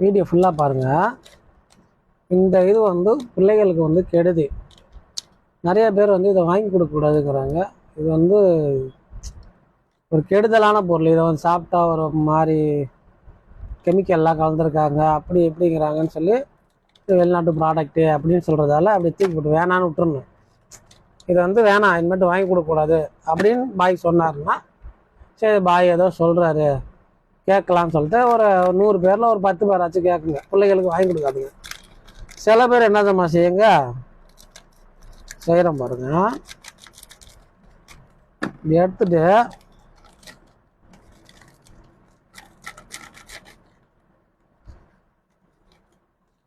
Video ஃபுல்லாக பாருங்கள் இந்த இது வந்து பிள்ளைகளுக்கு வந்து கெடுதி. நிறைய பேர் வந்து இதை வாங்கி கொடுக்கக்கூடாதுங்கிறாங்க இது வந்து ஒரு கெடுதலான பொருள். இதை வந்து சாப்பிட்டா ஒரு மாதிரி கெமிக்கல்லாம் கலந்துருக்காங்க. அப்படி எப்படிங்கிறாங்கன்னு சொல்லி இது வெளிநாட்டு ப்ராடக்ட்டு அப்படின்னு சொல்கிறதால அப்படி தூக்கி போட்டு வேணான்னு விட்டுருணும் இது வந்து வேணாம் இனிமேட்டு வாங்கி கொடுக்கக்கூடாது அப்படின்னு பாய் சொன்னாருன்னா சரி பாய் ஏதோ சொல்கிறாரு கேட்கலாம்னு சொல்லிட்டு ஒரு நூறு பேரில் ஒரு பத்து பேராச்சும் கேட்குங்க. பிள்ளைகளுக்கு வாங்கி கொடுக்காதுங்க. சில பேர் என்ன தெரியுமா செய்யுங்க? செய்கிறோம் பாருங்க. எடுத்துட்டு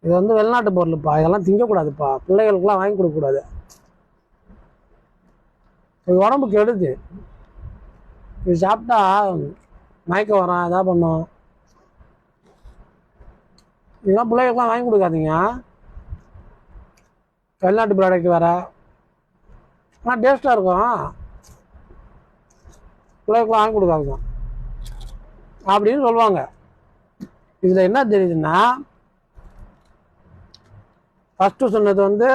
இது வந்து வெளிநாட்டு பொருள்ப்பா. இதெல்லாம் திங்கக்கூடாதுப்பா. பிள்ளைகளுக்குலாம் வாங்கி கொடுக்கக்கூடாது. இது உடம்பு கெடுது. இது சாப்பிட்டா மயக்கம் வரான் எதா பண்ணும் இதெல்லாம் பிள்ளைகளுக்குலாம் வாங்கி கொடுக்காதீங்க. வெளிநாட்டு ப்ராடக்ட் வேற. ஆனால் டேஸ்ட்டாக இருக்கும். பிள்ளைகளுக்குலாம் வாங்கி கொடுக்காதீங்க. அப்படின்னு சொல்லுவாங்க. இதில் என்ன தெரியுதுன்னா ஃபஸ்ட்டு சொன்னது வந்து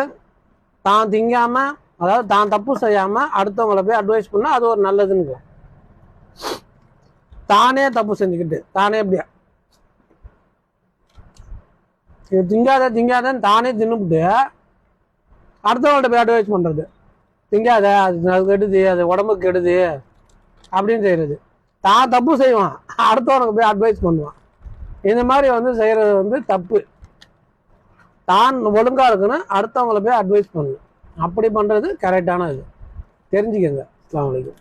தான் திங்காமல் அதாவது தான் தப்பு செய்யாமல் அடுத்தவங்களை போய் அட்வைஸ் பண்ணால் அது ஒரு நல்லதுன்னு தானே தப்பு செஞ்சுக்கிட்டு தானே அப்படியா இது திங்காத திங்காதன்னு தானே தின்னுபிட்டு அடுத்தவங்கள்ட்ட போய் அட்வைஸ் பண்றது. திங்காத அது அது கெடுது அது உடம்புக்கு கெடுது அப்படின்னு செய்யறது தான் தப்பு செய்வான் அடுத்தவனுக்கு போய் அட்வைஸ் பண்ணுவான். இந்த மாதிரி வந்து செய்யறது வந்து தப்பு. தான் ஒழுங்காக இருக்குன்னு அடுத்தவங்கள போய் அட்வைஸ் பண்ணணும். அப்படி பண்ணுறது கரெக்டான இது தெரிஞ்சுக்கங்க. அஸ்லாம் அலைக்கும்.